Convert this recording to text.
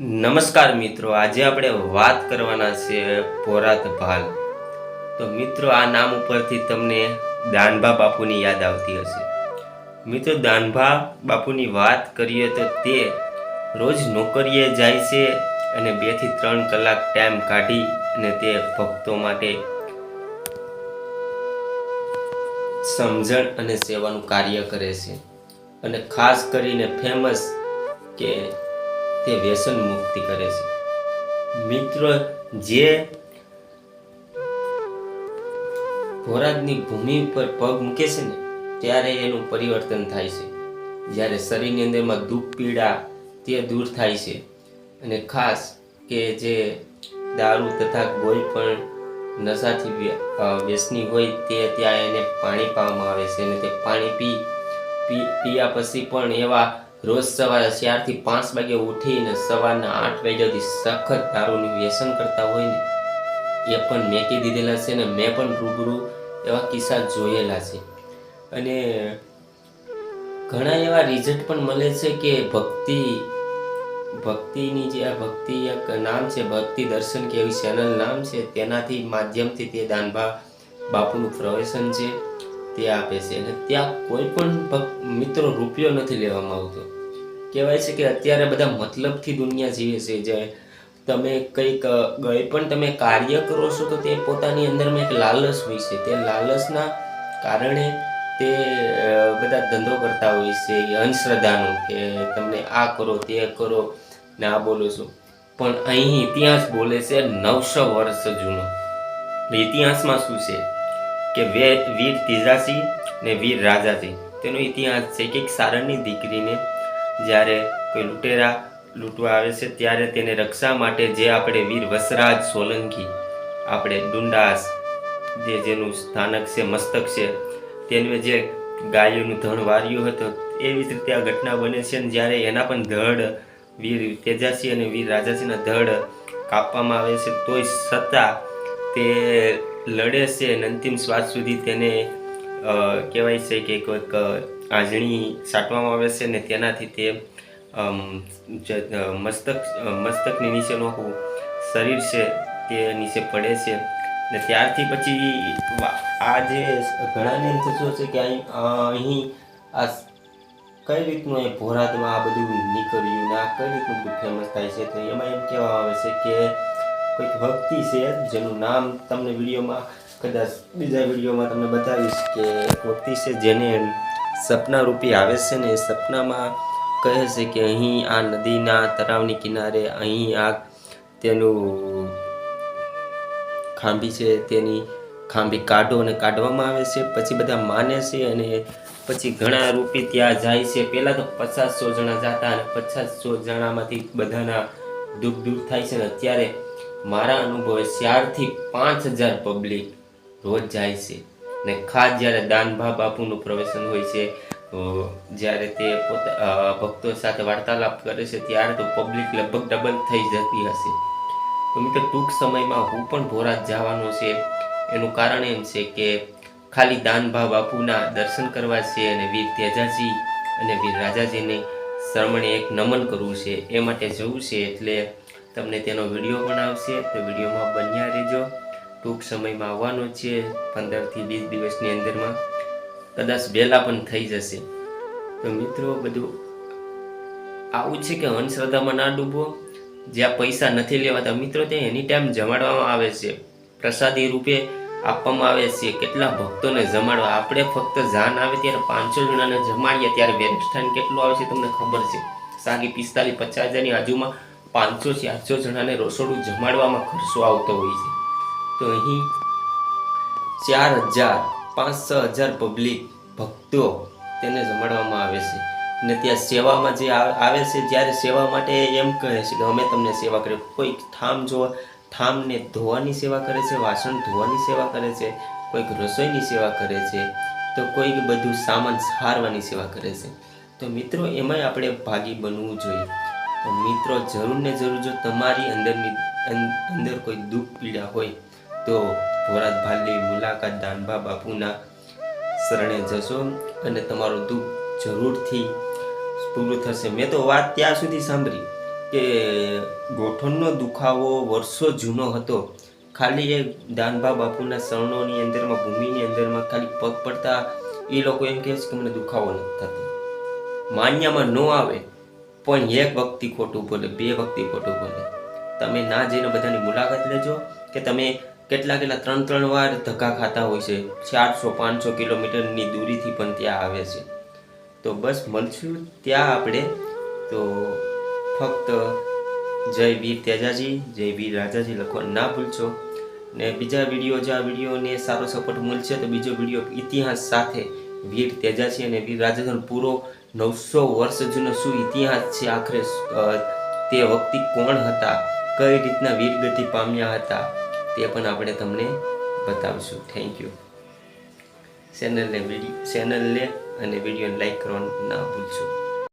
નમસ્કાર મિત્રો, આજે આપણે વાત કરવાના છે ભોરાત ભાલ. તો મિત્રો, આ નામ ઉપરથી તમને દાનભા બાપુની યાદ આવતી હશે. મિત્રો, દાનભા બાપુની વાત કરીએ તો તે રોજ નોકરીએ જાય છે અને બેથી ત્રણ કલાક ટાઈમ કાઢી અને તે ભક્તો માટે સમજણ અને સેવાનું કાર્ય કરે છે. અને ખાસ કરીને ફેમસ કે તે વ્યસન મુક્તિ કરે છે. મિત્રો, જે ભોરાજની ભૂમિ ઉપર પગ મૂકે છે ને, ત્યારે એનું પરિવર્તન થાય છે. જ્યારે શરીરની અંદરમાં દુઃખ, પીડા તે દૂર થાય છે. અને ખાસ કે જે દારૂ તથા કોઈ પણ નશાથી વ્યસની હોય તે ત્યાં એને પાણી પાવામાં આવે છે. અને તે પાણી પી પી, પીયા પછી પણ એવા રોજ સવારે ચારથી પાંચ વાગે ઉઠીને સવારના આઠ વાગ્યા સુધી સખત દારૂનું વ્યસન કરતા હોય ને એ પણ મેકી દીધેલા છે ને મેં પણ રૂબરૂ એવા કિસ્સા જોયેલા છે. અને ઘણા એવા રિઝલ્ટ પણ મળે છે કે ભક્તિ, ભક્તિની જે આ ભક્તિ એક નામ છે, ભક્તિ દર્શન કે એવી ચેનલ નામ છે, તેનાથી માધ્યમથી તે દાનભા બાપુનું પ્રવેશન છે. તે આપે છે. અને ત્યાં કોઈ પણ મિત્રો રૂપિયો નથી લેવામાં આવતો. કહેવાય છે કે અત્યારે બધા મતલબથી દુનિયા જીવે છે. જે તમે કંઈક ગઈ પણ તમે કાર્ય કરો છો, તો તે પોતાની અંદરમાં એક લાલચ હોય છે. તે લાલચના કારણે તે બધા ધંધો કરતા હોય છે. અંધશ્રદ્ધાનો કે તમને આ કરો, તે કરો, ને આ બોલો છો. પણ અહીં ઇતિહાસ બોલે છે નવસો વર્ષ જૂનો. ઇતિહાસમાં શું છે? કે વીર તેજાસી ને વીર રાજાસિંહ તેનો ઇતિહાસ છે કે એક સારણની દીકરીને જ્યારે કોઈ લૂંટેરા લૂંટવા આવે છે, ત્યારે તેને રક્ષા માટે જે આપણે વીર વસરાજ સોલંકી, આપણે ડુંડાસ, જે જેનું સ્થાનક છે, મસ્તક છે, તેને જે ગાયોનું ધણ વાર્યું હતું, એવી જ રીતે આ ઘટના બને છે અને જ્યારે એના પણ ધડ, વીર તેજાસી અને વીર રાજાસીના ધડ કાપવામાં આવે છે, તોય છતાં તે લડે છે અને અંતિમ શ્વાસ સુધી તેને કહેવાય છે કે કોઈક આંજણી સાટવામાં આવે છે ને તેનાથી તે મસ્તક મસ્તકની નીચેનું આખું શરીર છે તે નીચે પડે છે ને ત્યારથી પછી આ જે ઘણાને એમ થતું હશે કે અહીં આ કઈ રીતનું એ ભોરાદમાં આ બધું નીકળ્યું ને આ કઈ રીતનું ફેમસ થાય છે તો એમાં એમ કહેવામાં આવે છે કે કોઈક ભક્તિ છે જેનું નામ તમને વિડીયોમાં, કદાચ બીજા વિડીયોમાં તમને બતાવીશ કે એક ભક્તિ છે જેને સપના રૂપી આવે છે ને એ સપનામાં કહે છે કે અહીં આ નદીના તળાવની કિનારે અહીં આ તેનું ખાંભી છે, તેની ખાંભી કાઢો અને કાઢવામાં આવે છે. પછી બધા માને છે અને પછી ઘણા રૂપી ત્યાં જાય છે. પહેલાં તો પચાસ સો જણા જતા અને પચાસ સો જણામાંથી બધાના દુઃખ દૂર થાય છે ને અત્યારે મારા અનુભવે ચારથી પાંચ હજાર પબ્લિક રોજ જાય છે. ને ખાસ જ્યારે દાનભા બાપુનું પ્રવેશન હોય છે જ્યારે તે પોતા ભક્તો સાથે વાર્તાલાપ કરે છે, ત્યારે તો પબ્લિક લગભગ ડબલ થઈ જતી હશે. તો મિત્રો, ટૂંક સમયમાં હું પણ ભોરાજ જવાનો છે. એનું કારણ એમ છે કે ખાલી દાનભા બાપુના દર્શન કરવા છે અને વીર તેજાજી અને વીર રાજાજીને શરમણે એક નમન કરવું છે. એ માટે જવું છે એટલે તમને તેનો વીડિયો પણ આવશે તો વિડીયોમાં બન્યા રહેજો. ટૂંક સમયમાં આવવાનો છે પંદરથી વીસ દિવસની અંદરમાં. કદાચ વહેલા પણ થઈ જશે. તો મિત્રો, બધું આવું છે કે અંધશ્રદ્ધામાં ના ડૂબો. જ્યાં પૈસા નથી લેવાતા, મિત્રો, ત્યાં એની ટાઈમ જમાડવામાં આવે છે. પ્રસાદી રૂપે આપવામાં આવે છે. કેટલા ભક્તોને જમાડવા. આપણે ફક્ત જાન આવે ત્યારે પાંચસો જણાને જમાડીએ, ત્યારે વેરસ્થાન કેટલું આવે છે, તમને ખબર છે? સાગી પિસ્તાલીસ, પચાસ હજારની આજુમાં પાંચસો ચારસો જણાને રસોડું જમાડવામાં ખર્ચો આવતો હોય છે. તો અહીં ચાર હજાર પાંચ છ હજાર પબ્લિક ભક્તો તેને જમાડવામાં આવે છે. ને ત્યાં સેવામાં જે આવે છે, જ્યારે સેવા માટે એમ કહે છે કે અમે તમને સેવા કરીએ. કોઈ થામ જો થામને ધોવાની સેવા કરે છે, વાસણ ધોવાની સેવા કરે છે, કોઈક રસોઈની સેવા કરે છે, તો કોઈક બધું સામાન સારવાની સેવા કરે છે. તો મિત્રો, એમાંય આપણે ભાગી બનવું જોઈએ. તો મિત્રો, જરૂર ને જરૂર જો તમારી અંદરની અંદર કોઈ દુઃખ, પીડા હોય, તો ભોરાત ભાલની મુલાકાત દાનબા બાપુના શરણે જશો અને તમારું દુઃખ જરૂરથી પૂરું થશે. મેં તો વાત ત્યાં સુધી સાંભળી કે ગોઠણનો દુખાવો વર્ષો જૂનો હતો. ખાલી એ દાનબા બાપુના શરણોની અંદરમાં, ભૂમિની અંદરમાં ખાલી પગ પડતા એ લોકો એમ કહે છે કે મને દુખાવો નથી થતો. માન્યામાં ન આવે. પણ એક વ્યક્તિ ખોટું બોલે, બે વ્યક્તિ ખોટું બોલે. તમે ના જઈને બધાની મુલાકાત લેજો કે તમે કેટલા કેટલા ત્રણ ત્રણ વાર ધક્કા ખાતા હોય છે, ચારસો, પાંચસો કિલોમીટરની દૂરીથી પણ ત્યાં આવે છે. તો બસ મળશું, ત્યાં આપણે. તો ફક્ત જય વીર તેજાજી, જય વીર રાજાજી લખવાનું ના ભૂલશો. ને બીજા વીડિયો, જો આ વિડીયોને સારો સપોર્ટ મળશે તો બીજો વીડિયો ઇતિહાસ સાથે વીર તેજાજી અને વીર રાજાજીનો પૂરો નવસો વર્ષ જૂનો શું ઇતિહાસ છે? આખરે તે વ્યક્તિ કોણ હતા? કઈ રીતના વીરગતિ પામ્યા હતા? તે પણ આપણે તમને બતાવશું. થેન્ક યુ ચેનલને વીડિયો ચેનલને અને વિડીયોને લાઈક કરવાનું ના ભૂલશો.